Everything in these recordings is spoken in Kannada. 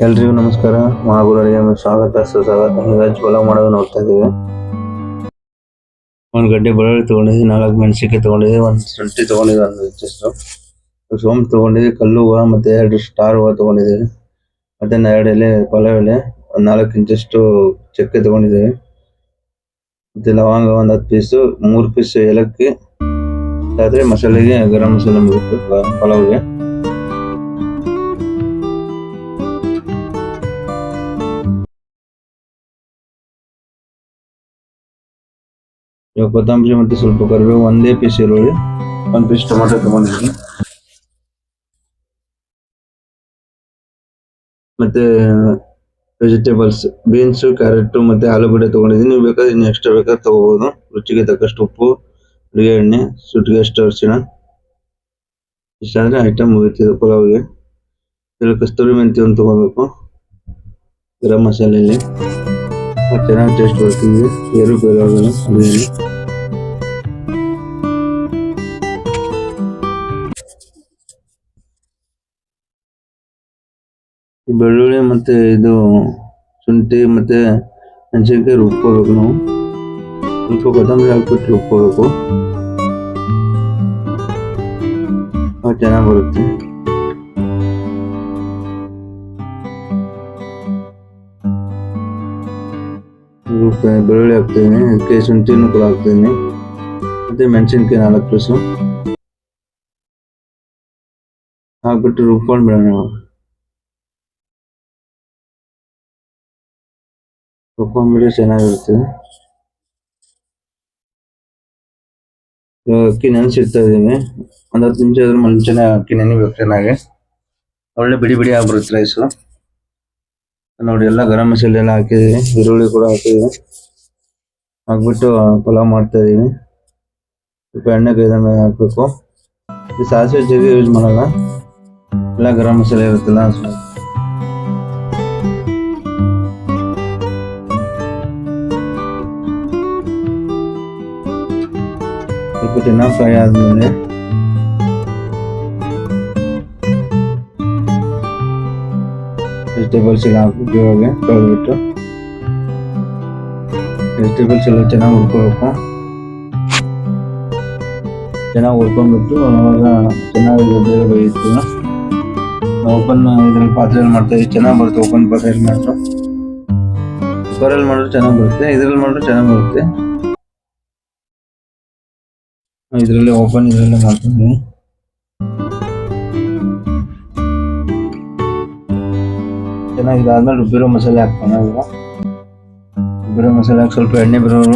ಎಲ್ರಿಗೂ ನಮಸ್ಕಾರ. ಮಹಾಗುರು ಅಡಿಗೆ ಸ್ವಾಗತ. ಸುಸ್ವಾಗತ ವೆಜ್ ಪಲಾವ್ ಮಾಡೋದು ನೋಡ್ತಾ ಇದ್ದೀವಿ. ಒಂದು ಗಡ್ಡೆ ಬೆಳ್ಳುಳ್ಳಿ ತಗೊಂಡಿದ್ವಿ ನಾಲ್ಕು ಮೆಣಸಿನ್ಕಾಯಿ ತಗೊಂಡಿದ್ವಿ ಒಂದು ಶುಂಠಿ ತಗೊಂಡಿದ್ವಿ ಒಂದು ಜಸ್ಟು ಸೋಂಪು ತಗೊಂಡಿದ್ವಿ ಕಲ್ಲು ಹೂವು ಮತ್ತೆ ಎರಡು ಸ್ಟಾರ್ ಹೂವು ತೊಗೊಂಡಿದ್ದೀವಿ ಮತ್ತೆ ಎರಡು ಎಲೆ, ಪಲಾವ್ ಎಲೆ, ಒಂದು ನಾಲ್ಕು ಇಂಚಷ್ಟು ಚಕ್ಕೆ ತೊಗೊಂಡಿದ್ದೀವಿ ಮತ್ತು ಲವಂಗ ಒಂದು ಹತ್ತು ಪೀಸು ಮೂರು ಪೀಸು ಏಲಕ್ಕಿ, ಆದರೆ ಮಸಾಲೆಗೆ ಗರಂ ಮಸಾಲೆ ಮುಗಿತು ಪಲಾವ್ಗೆ. ಇವಾಗ ಕೊತ್ತಂಬರಿ ಮತ್ತೆ ಸ್ವಲ್ಪ ಕರಿಬೇವು ಒಂದೇ ಪೀಸ್ ಈರುಳ್ಳಿ, ಒಂದು ಪೀಸ್ ಟೊಮೆಟೊ ತಗೊಂಡಿದ್ದೀನಿ. ಮತ್ತೆ ವೆಜಿಟೇಬಲ್ಸ್ ಬೀನ್ಸ್ ಕ್ಯಾರೆಟ್ ಮತ್ತೆ ಆಲೂಗಡ್ಡೆ ತಗೊಂಡಿದ್ದೀನಿ. ನೀವು ಬೇಕಾದ್ರೆ ಇನ್ನು ಎಕ್ಸ್ಟ್ರಾ ಬೇಕಾದ್ರೆ ತಗೋಬಹುದು ರುಚಿಗೆ ತಕ್ಕಷ್ಟು ಉಪ್ಪು, ಅಡುಗೆ ಎಣ್ಣೆ ಸುಟ್ಟಿಗೆ ಅಷ್ಟು ಅರಿಶಿಣ. ಇಷ್ಟಾದ್ರೆ ಐಟಮ್ ಮುಗಿತಿದೆ ಪಲಾವ್ಗೆ. ಇದ್ರಲ್ಲಿ ಕಸ್ತೂರಿ ಮೆಂತಿ ಒಂದು ತಗೋಬೇಕು. ಗರಂ ಮಸಾಲೆಯಲ್ಲಿ ಮತ್ತೆ ಚೆನ್ನಾಗಿ ಟೇಸ್ಟ್ ಬರ್ತಿದೆ ಏರು ಬೇರೆ ಆಗಲ್ಲ ಅಡುಗೆಯಲ್ಲಿ ಈ ಬೆಳ್ಳುಳ್ಳಿ ಮತ್ತೆ ಇದು ಶುಂಠಿ ಮತ್ತೆ ಮೆಣಸಿನ್ಕಾಯಿ ರುಬ್ಕೋಬೇಕು ನಾವು ಸ್ವಲ್ಪ ಕೊತ್ತಂಬರಿ ಹಾಕ್ಬಿಟ್ಟು ರುಬ್ಕೋಬೇಕು ಅವಾಗ ಚೆನ್ನಾಗಿ ಬರುತ್ತೆ ರುಬ್ಬ- ಬೆಳ್ಳುಳ್ಳಿ ಹಾಕ್ತೇನೆ ಅದಕ್ಕೆ ಶುಂಠಿನೂ ಕೂಡ ಹಾಕ್ತೇನೆ. ಮತ್ತೆ ಮೆಣಸಿನ್ಕಾಯಿ ನಾಲ್ಕು ಪೀಸು. ಹಾಕ್ಬಿಟ್ಟು ರುಬ್ಕೊಂಡು ಬಿಡೋಣ ರುಬ್ಕೊಂಡ್ಬಿಡಿ ಚೆನ್ನಾಗಿರುತ್ತೆ. ಅಕ್ಕಿ ನೆನೆಸಿಡ್ತಾ ಇದ್ದೀನಿ. ಒಂದು ಹತ್ತು ನಿಮಿಷ ಆದ್ರೆ ಮುಂಚೆನೇ ಅಕ್ಕಿ ನೆನಿಬೇಕು ಚೆನ್ನಾಗಿ. ಒಳ್ಳೆ ಬಿಡಿ ಬಿಡಿ ಆಗ್ಬಿಡುತ್ತೆ ರೈಸು ನೋಡಿ, ಎಲ್ಲ ಗರಂ ಮಸಾಲೆ ಎಲ್ಲ ಹಾಕಿದೀವಿ. ಈರುಳ್ಳಿ ಕೂಡ ಹಾಕಿದೀವಿ. ಹಾಕ್ಬಿಟ್ಟು ಪಲಾವ್ ಮಾಡ್ತಾ ಇದ್ದೀವಿ ಸ್ವಲ್ಪ ಎಣ್ಣೆ ಕೈದ ಮೇಲೆ ಹಾಕ್ಬೇಕು. ಈ ಸಾಸಿವೆ ಜೀವಿ ಯೂಸ್ ಮಾಡಲ್ಲ. ಎಲ್ಲ ಗರಂ ಮಸಾಲೆ ಇರುತ್ತಲ್ಲ ಸ್ವಲ್ಪ ಚೆನ್ನಾಗಿ ಫ್ರೈ ಆದ್ಮೇಲೆ ವೆಜಿಟೇಬಲ್ಸ್ ಎಲ್ಲ ಹಾಕ್ಬಿಟ್ಟು ಇವಾಗ ತೊಳೆದ್ಬಿಟ್ಟು. ವೆಜಿಟೇಬಲ್ಸ್ ಎಲ್ಲ ಚೆನ್ನಾಗಿ ಹುರ್ಕೋಬೇಕು ಚೆನ್ನಾಗಿ ಹುರ್ಕೊಂಡ್ಬಿಟ್ಟು ಅವಾಗ ಚೆನ್ನಾಗಿ ಬೇರೆ ಬೇಯಿತು. ಓಪನ್ ಇದ್ರಲ್ಲಿ ಪಾತ್ರೆಯಲ್ಲಿ ಮಾಡ್ತಾ ಇದ್ದೀವಿ ಚೆನ್ನಾಗಿ ಬರುತ್ತೆ ಓಪನ್ ಪಾತ್ರೆಯಲ್ಲಿ ಮಾಡಿದ್ರು ಕುಕ್ಕರಲ್ಲಿ ಮಾಡಿದ್ರೆ ಚೆನ್ನಾಗಿ ಬರುತ್ತೆ. ಇದ್ರಲ್ಲಿ ಮಾಡಿದ್ರೆ ಚೆನ್ನಾಗಿ ಬರುತ್ತೆ. ಇದರಲ್ಲಿ ಓಪನ್ ಇದರಲ್ಲೇ ಮಾಡ್ತೀನಿ. ಚೆನ್ನಾಗಿ ಇದಾದ್ಮೇಲೆ ರುಬ್ಬಿರೋ ಮಸಾಲೆ ಹಾಕ್ತಾನೆ ಈಗ ರುಬ್ಬಿರೋ ಮಸಾಲೆ ಹಾಕಿ ಸ್ವಲ್ಪ ಎಣ್ಣೆ ಬರೋರು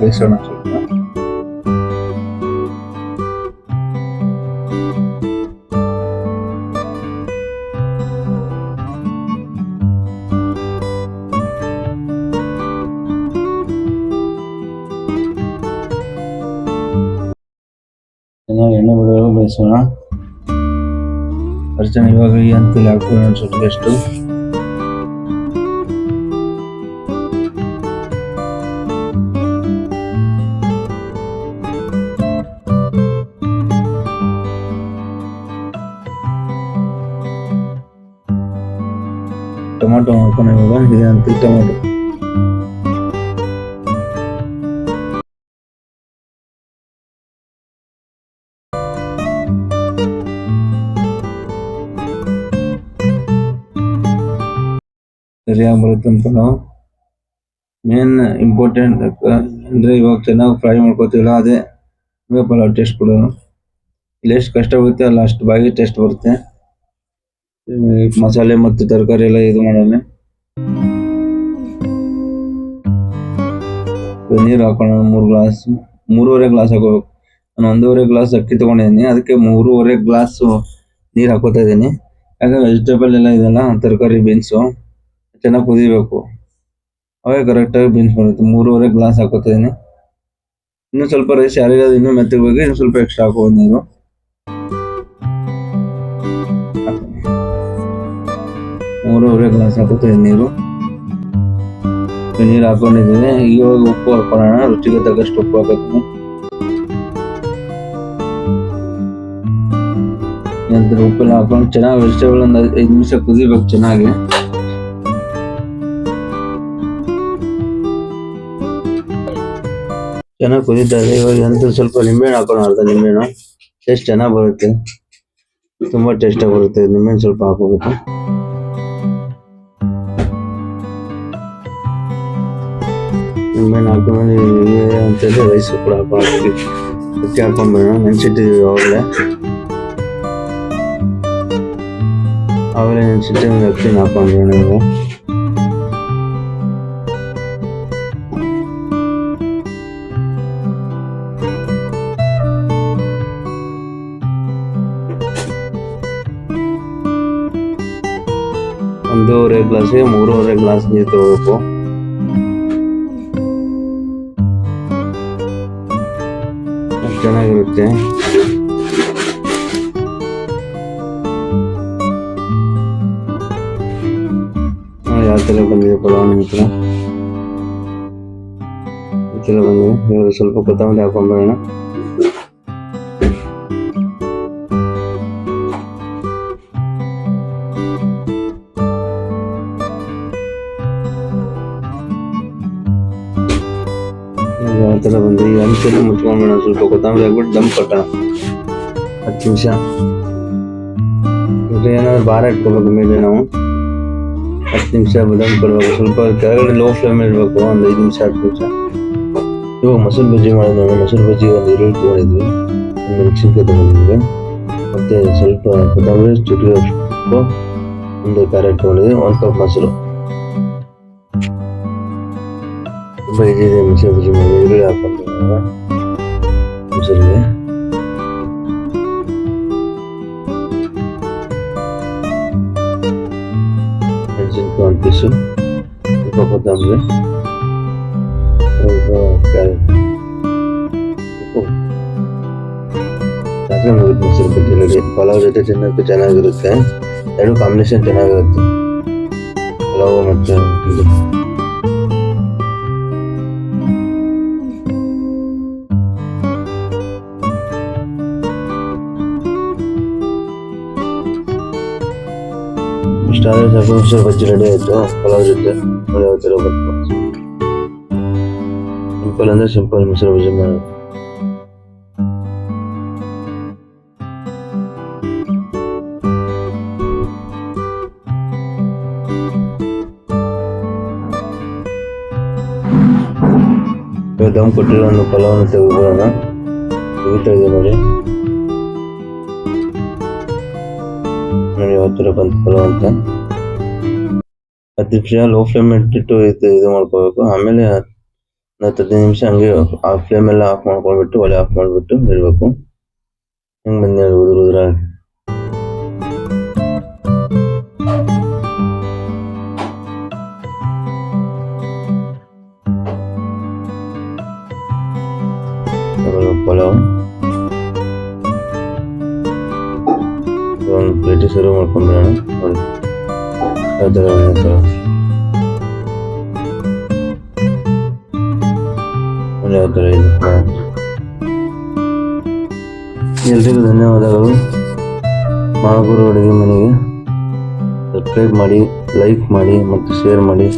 ಬೇಯಿಸೋಣ ಸ್ವಲ್ಪ. ಎಣ್ಣೆ ಬಿಡೋರು ಬೇಯಿಸೋಣ. ಅರ್ಚನೆ ಇವಾಗ ಈ ಹಂತದಲ್ಲಿ ಹಾಕ್ತೀವಿ ಸ್ವಲ್ಪ ಎಷ್ಟು. ಟೊಮಾಟೊ ಹಾಕೋಣ ಇವಾಗ, ಇದೆ ಅಂತ ಟೊಮಾಟೊ. ಸರಿಯಾಗಿ ಬರುತ್ತೆ ಅಂತ ನಾವು ಮೇನ್ ಇಂಪಾರ್ಟೆಂಟ್ ಅಂದ್ರೆ ಇವಾಗ ಚೆನ್ನಾಗಿ ಫ್ರೈ ಮಾಡ್ಕೋತೀವಲ್ಲ, ಅದೇ ಪಲಾವ್ ಟೇಸ್ಟ್ ಕೊಡೋದು ಇಲ್ಲಿ, ಎಷ್ಟು ಕಷ್ಟ ಬರುತ್ತೆ, ಅಲ್ಲ, ಅಷ್ಟು ಬಾಗಿ ಟೇಸ್ಟ್ ಬರುತ್ತೆ. ಮಸಾಲೆ ಮತ್ತು ತರಕಾರಿ ಎಲ್ಲ ಇದು ಮಾಡೋಣ ನೀರು ಹಾಕೋಣ, ಮೂರು ಗ್ಲಾಸ್, ಮೂರುವರೆ ಗ್ಲಾಸ್ ಹಾಕೋಬೇಕು ನಾನು ಒಂದೂವರೆ ಗ್ಲಾಸ್ ಅಕ್ಕಿ ತಗೊಂಡಿದ್ದೀನಿ. ಅದಕ್ಕೆ ಮೂರುವರೆ ಗ್ಲಾಸ್ ನೀರು ಹಾಕೋತಾ ಇದ್ದೀನಿ. ಯಾಕಂದ್ರೆ ವೆಜಿಟೇಬಲ್ ಎಲ್ಲ ಇದೆಲ್ಲ, ತರಕಾರಿ ಬೀನ್ಸು ಚೆನ್ನಾಗಿ ಕುದಿಬೇಕು. ಅವಾಗ ಕರೆಕ್ಟಾಗಿ ಬೀನ್ಸ್ ಬರುತ್ತೆ. ಮೂರುವರೆ ಗ್ಲಾಸ್ ಹಾಕೋತಾ ಇದೀನಿ ಇನ್ನೂ ಸ್ವಲ್ಪ ರೈಸ್ ಯಾರಿಗಾದ್ರೂ ಇನ್ನೂ ಮೆತ್ತಗೆ ಬೇಕು, ಇನ್ನು ಸ್ವಲ್ಪ ಎಕ್ಸ್ಟ್ರಾ ಹಾಕೋ ನೀವು ಒಬ್ಬರೇ ಗ್ಲಾಸ್ ಹಾಕುತ್ತೆ ನೀರು ನೀರು ಹಾಕೊಂಡಿದ್ದೀನಿ. ಇವಾಗ ಉಪ್ಪು ಹಾಕೊಳ್ಳೋಣ. ರುಚಿಗೆ ತಕ್ಕಷ್ಟು ಉಪ್ಪು ಹಾಕಬೇಕು. ನಂತರ ಉಪ್ಪೆಲ್ಲ ಹಾಕೊಂಡು ಚೆನ್ನಾಗಿ ವೆಜಿಟೇಬಲ್ ಒಂದು ಐದು ನಿಮಿಷ ಕುದಿಬೇಕು ಚೆನ್ನಾಗಿ. ಚೆನ್ನಾಗಿ ಕುದಿದ್ದಾರೆ ಇವಾಗ ನಂತರ ಸ್ವಲ್ಪ ನಿಂಬೆಹಣ್ಣು ಹಾಕೋಣ. ಅರ್ಧ ನಿಂಬೆಹಣ್ಣು. ಟೇಸ್ಟ್ ಚೆನ್ನಾಗಿ ಬರುತ್ತೆ. ತುಂಬ ಟೇಸ್ಟಾಗಿ ಬರುತ್ತೆ. ನಿಂಬೆಹಣ್ಣು ಸ್ವಲ್ಪ ಹಾಕೋಬೇಕು ನಿಂಬೆಹಣ್ಣು ಹಾಕೊಂಡ್ಮೇಲೆ ಅಂತಂದ್ರೆ ರೈಸ್ ಕೂಡ ಹಾಕೊಂಡು ಅಕ್ಕಿ ಹಾಕೊಂಡ್ಬೇಡ ನೆನ್ಸಿಟ್ಟಿದೀವಿ ಅವಾಗಲೇ ಆವಾಗಲೇ ನೆನ್ಸಿಟ್ಟಿದ್ದೀವಿ ಅಕ್ಕಿನ ಹಾಕೊಂಡ್ಬೇಡ ನೀವು ಒಂದೂವರೆ ಗ್ಲಾಸ್ಗೆ ಮೂರುವರೆ ಗ್ಲಾಸ್ ನೀರು ತಗೋಬೇಕು ಚೆನ್ನಾಗಿರುತ್ತೆ ನೋಡಿ ಯಾವ ಥರ ಬಂದಿದೆ ಪಲಾವ್ ನಿಮ್ಮ ಹತ್ರ ಈ ಥರ ಬಂದಿದೆ ಇವಾಗ ಸ್ವಲ್ಪ ಕೊತ್ತಂಬರಿ ಹಾಕೊಂಡ್ಬೇಡ ಯಾವ ಥರ ಬಂದು ಈಗ ಅಂಚೆಲ್ಲ ಮುಚ್ಕೊಂಡ್ಬೇಡ ಸ್ವಲ್ಪ ಕೊತ್ತಂಬರಿ ಹಾಕ್ಬಿಟ್ಟು ದಮ್ ಕಟ್ಟೋಣ ಹತ್ತು ನಿಮಿಷ. ಮತ್ತೆ ಏನಾದ್ರು ಭಾರ ಇಟ್ಕೋಬೇಕು ಮೇಲೆ ನಾವು. ಹತ್ತು ನಿಮಿಷ ದಮ್ ಕೊಡ್ಬೇಕು. ಸ್ವಲ್ಪ ಕೆಳಗಡೆ ಲೋ ಫ್ಲೇಮ್ ಇಡಬೇಕು, ಒಂದು ಐದು ನಿಮಿಷ, ಹತ್ತು ನಿಮಿಷ. ಇವಾಗ ಮೊಸರು ಬಜ್ಜಿ ಮಾಡೋದು ನೋಡಿ ಮೊಸರು ಬಜ್ಜಿ ಒಂದು ಈರುಳ್ಳಿ ತೊಗೊಂಡಿದ್ವಿ. ಒಂದು ಮೆಣಸಿನ್ಕಾಯಿ ತೊಗೊಂಡಿದ್ವಿ. ಮತ್ತೆ ಸ್ವಲ್ಪ ಕೊತ್ತಂಬರಿ ಚುಟ್ಟಿ ಉಪ್ಪು ಒಂದು ಕ್ಯಾರೆಟ್ ತೊಗೊಂಡಿದ್ವಿ ಒಂದು ಕಪ್ ಮೊಸರು. ಮೊಸರಿಗೆ ಮೆಣಸಿನ್ಕಾಯಿ ಒಂದು ಪೀಸು ಸ್ವಲ್ಪ ಕೊತ್ತಂಬರಿ ಸ್ವಲ್ಪ ಕ್ಯಾರೆಟ್ ಉಪ್ಪು ಸಾಕು ಮುಗಿತು ಮೊಸರು ಬಜ್ಜಿ ರೆಡಿ ಪಲಾವ್ ಜೊತೆ ತಿನ್ನೋಕ್ಕೆ ಚೆನ್ನಾಗಿರುತ್ತೆ ಎರಡು ಕಾಂಬಿನೇಷನ್ ಚೆನ್ನಾಗಿರುತ್ತೆ ಪಲಾವ್ ಮತ್ತು ಇದು ಇಷ್ಟಾದ್ರೆ ಸಾಕು ಮೊಸರು ಬಜ್ಜಿ ರೆಡಿ ಆಯ್ತು. ಪಲಾವ್ ಜೊತೆ ನೋಡಿ ಯಾವ ಥರ ಬರ್ತು ಸಿಂಪಲ್ ಅಂದ್ರೆ ಸಿಂಪಲ್ ಮೊಸರು ಬಜ್ಜಿ ಮಾಡೋದು ಇವಾಗ ದಮ್ ಕೊಟ್ಟಿರೋ ಒಂದು ಪಲಾವನ್ನು ತೆಗೆದುಕೊಳ್ಳೋಣ. ತೆಗಿತಾ ಇದೆ ನೋಡಿ. ನೋಡಿ ಯಾವ ಥರ ಪಲಾವ್ ಅಂತ. ಹತ್ತು ನಿಮಿಷ ಲೋ ಫ್ಲೇಮ್ ಇಟ್ಟಿಟ್ಟು ಇದು ಇದು ಮಾಡ್ಕೋಬೇಕು. ಆಮೇಲೆ ಹತ್ತು ಹದಿನೈದು ನಿಮಿಷ ಹಂಗೆ ಆ ಫ್ಲೇಮ್ ಎಲ್ಲ ಆಫ್ ಮಾಡ್ಕೊಂಡ್ಬಿಟ್ಟು ಒಲೆ ಆಫ್ ಮಾಡಿಬಿಟ್ಟು ಇಡಬೇಕು ಹೆಂಗೆ ಬಂದು ಉದುರು ಉದುರ ಪಲಾವ್. ಮಾಡ್ಕೊಂಡ್ರೆ ಸರ್ವ್ ಮಾಡ್ಕೊಂಡ್ಬಿಡೋಣ ಯಾವ ಥರ ಇದೆ. ಎಲ್ರಿಗೂ ಧನ್ಯವಾದಗಳು. ಮಹಾಗುರು ಅಡುಗೆ ಮನೆಗೆ ಸಬ್ಸ್ಕ್ರೈಬ್ ಮಾಡಿ, ಲೈಕ್ ಮಾಡಿ ಮತ್ತು ಶೇರ್ ಮಾಡಿ.